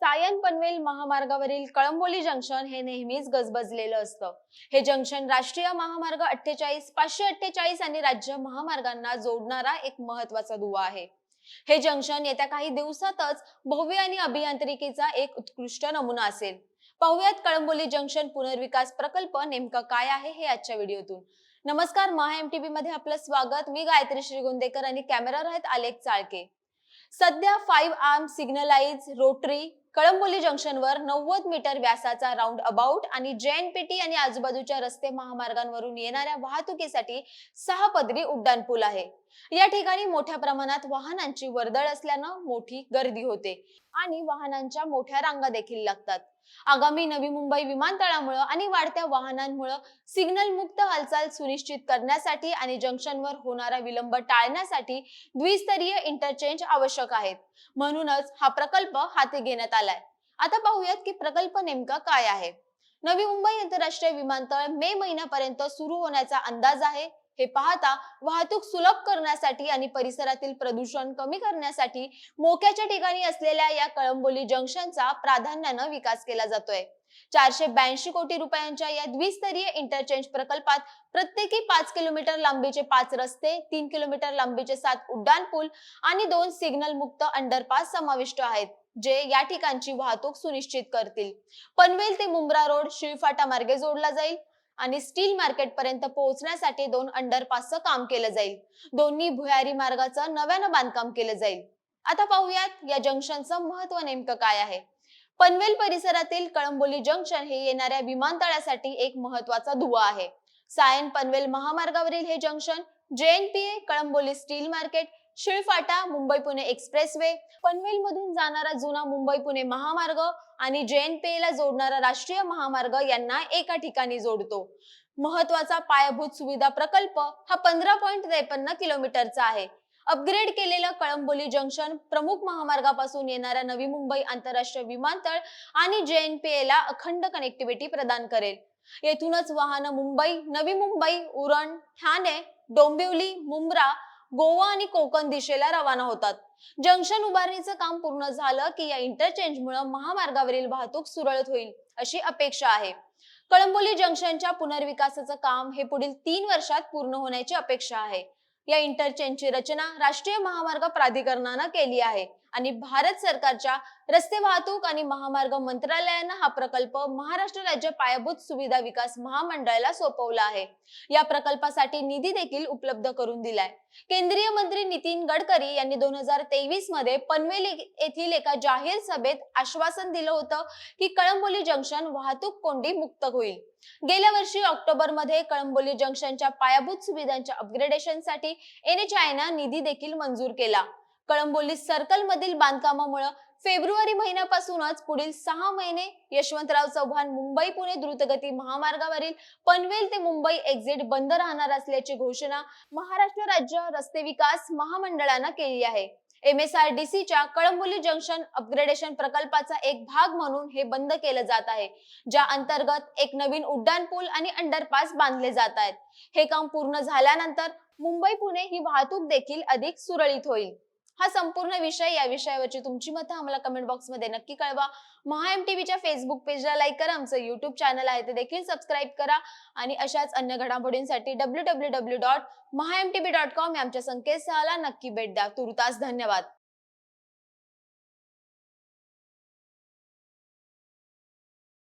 सायन पनवेल महामार्गावरील कळंबोली जंक्शन हे नेहमीच गजबजलेलं असतं. हे जंक्शन राष्ट्रीय महामार्ग अठ्ठेचाळीस पाचशे अठ्ठेचाळीस आणि राज्य महामार्गांना जोडणारा एक महत्त्वाचा दुवा आहे. हे जंक्शन येत्या काही दिवसातच भव्य आणि अभियांत्रिकीचा एक उत्कृष्ट नमुना असेल. पाहुयात कळंबोली जंक्शन पुनर्विकास प्रकल्प नेमका काय आहे हे आजच्या व्हिडिओतून. नमस्कार महा एमटीबी मध्ये आपलं स्वागत. मी गायत्री श्रीगोंदेकर आणि कॅमेरा आहेत आलेख चाळके. सध्या five arm signalise rotary Kalamboli जंक्शनवर नव्वद मीटर व्यासाचा राऊंड अबाउट आणि जेएनपीटी आणि आजूबाजूच्या रस्ते महामार्गांवरून येणाऱ्या वाहतुकीसाठी सहा पदरी उड्डाणपूल आहे. या ठिकाणी मोठ्या प्रमाणात वाहनांची वर्दळ असल्यानं मोठी गर्दी होते आणि वाहनांच्या मोठ्या रांगा देखील लागतात. आगामी नवी मुंबई विमानतळामुळे आणि वाढत्या वाहनांमुळे सिग्नल मुक्त हालचाल सुनिश्चित करण्यासाठी आणि जंक्शनवर होणारा विलंब टाळण्यासाठी द्विस्तरीय इंटरचेंज आवश्यक आहेत. म्हणूनच हा प्रकल्प हाती घेण्यात आलाय. आता पाहूयात की प्रकल्प नेमका काय आहे? नवी मुंबई आंतरराष्ट्रीय विमानतळ मे महिन्यापर्यंत सुरू होण्याचा अंदाज आहे. हे पाहता वाहतूक सुलभ करण्यासाठी आणि परिसरातील प्रदूषण कमी करण्यासाठी मोक्याच्या ठिकाणी असलेल्या या कळंबोली जंक्शनचा प्राधान्यानं विकास केला जातोय. चारशे ब्याऐंशी कोटी रुपयांच्या या द्विस्तरीय इंटरचेंज प्रकल्पात प्रत्येकी पाच किलोमीटर लांबीचे पाच रस्ते तीन किलोमीटर लांबीचे सात उड्डाण पूल आणि दोन सिग्नल मुक्त अंडरपास समाविष्ट आहेत जे या ठिकाणची वाहतूक सुनिश्चित करतील. पनवेल ते मुंब्रा रोड शिळफाटा मार्गे जोडला जाईल. आणि स्टील मार्केट पर्यंत पोहोचण्यासाठी दोन अंडरपासचं काम केलं जाईल. दोन्ही भुयारी मार्गाचं नव्यानं बांधकाम केलं जाईल. आता पाहूयात या जंक्शनचं महत्त्व नेमकं काय आहे. पनवेल परिसरातील कळंबोली जंक्शन हे येणाऱ्या विमानतळासाठी एक महत्त्वाचा दुवा आहे. सायन पनवेल महामार्गावरील हे junction JNPA Kalamboli steel market Shilphata Mumbai Pune expressway Panvel मधून जाणारा जुना मुंबई पुणे महामार्ग आणि जेएनपीए ला जोडणारा राष्ट्रीय महामार्ग यांना एका ठिकाणी जोडतो. महत्त्वाचा पायाभूत सुविधा प्रकल्प हा पंधरा पॉईंट त्रेपन्न किलोमीटरचा आहे. अपग्रेड केलेलं कळंबोली जंक्शन प्रमुख महामार्गापासून येणाऱ्या नवी मुंबई आंतरराष्ट्रीय विमानतळ आणि जेएनपीए ला अखंड कनेक्टिव्हिटी प्रदान करेल. येथूनच वाहनं मुंबई नवी मुंबई उरण ठाणे डोंबिवली मुंब्रा गोवा आणि कोकण दिशेला रवाना होतात. जंक्शन उभारणीचं काम पूर्ण झालं की या इंटरचेंजमुळे महामार्गावरील वाहतूक सुरळीत होईल अशी अपेक्षा आहे. कळंबोली जंक्शनच्या पुनर्विकासाचं काम हे पुढील तीन वर्षात पूर्ण होण्याची अपेक्षा आहे. या इंटरचेंजची रचना राष्ट्रीय महामार्ग प्राधिकरणानं केली आहे. आणि भारत सरकारच्या रस्ते वाहतूक आणि महामार्ग मंत्रालयानं हा प्रकल्प महाराष्ट्र राज्य पायाभूत सुविधा विकास महामंडळाला सोपवला आहे. या प्रकल्पासाठी निधी देखील उपलब्ध करून दिलाय. केंद्रीय मंत्री नितीन गडकरी यांनी दोन हजार तेवीसमध्ये पनवेल येथील एका जाहीर सभेत आश्वासन दिलं होतं की कळंबोली जंक्शन वाहतूक कोंडी मुक्त होईल. गेल्या वर्षी ऑक्टोबरमध्ये कळंबोली जंक्शनच्या पायाभूत सुविधांच्या अपग्रेडेशनसाठी एनएचआयनं निधी देखील मंजूर केला. कळंबोली सर्कल मधील बांधकामामुळे फेब्रुवारी महिन्यापासूनच पुढील सहा महिने यशवंतराव चव्हाण मुंबई पुणे द्रुतगती महामार्गावरील पनवेल ते मुंबई एक्झिट बंद राहणार असल्याची घोषणा महाराष्ट्र राज्य रस्ते विकास महामंडळानं केली आहे. एमएसआरडीसीच्या कळंबोली जंक्शन अपग्रेडेशन प्रकल्पाचा एक भाग म्हणून हे बंद केलं जात आहे ज्या अंतर्गत एक नवीन उड्डाण पूल आणि अंडरपास बांधले जात आहेत. हे काम पूर्ण झाल्यानंतर मुंबई पुणे ही वाहतूक देखील अधिक सुरळीत होईल. हा संपूर्ण विषय या विषयावरची तुमची मतं आम्हाला कमेंट बॉक्समध्ये नक्की कळवा. महा एम टीव्हीच्या फेसबुक पेजला लाईक करा. आमचं युट्यूब चॅनल आहे ते देखील सबस्क्राईब करा. आणि अशाच अन्य घडामोडींसाठी W W W dot Maha M T V dot com या आमच्या संकेतस्थळाला नक्की भेट द्या. तुर्तास धन्यवाद.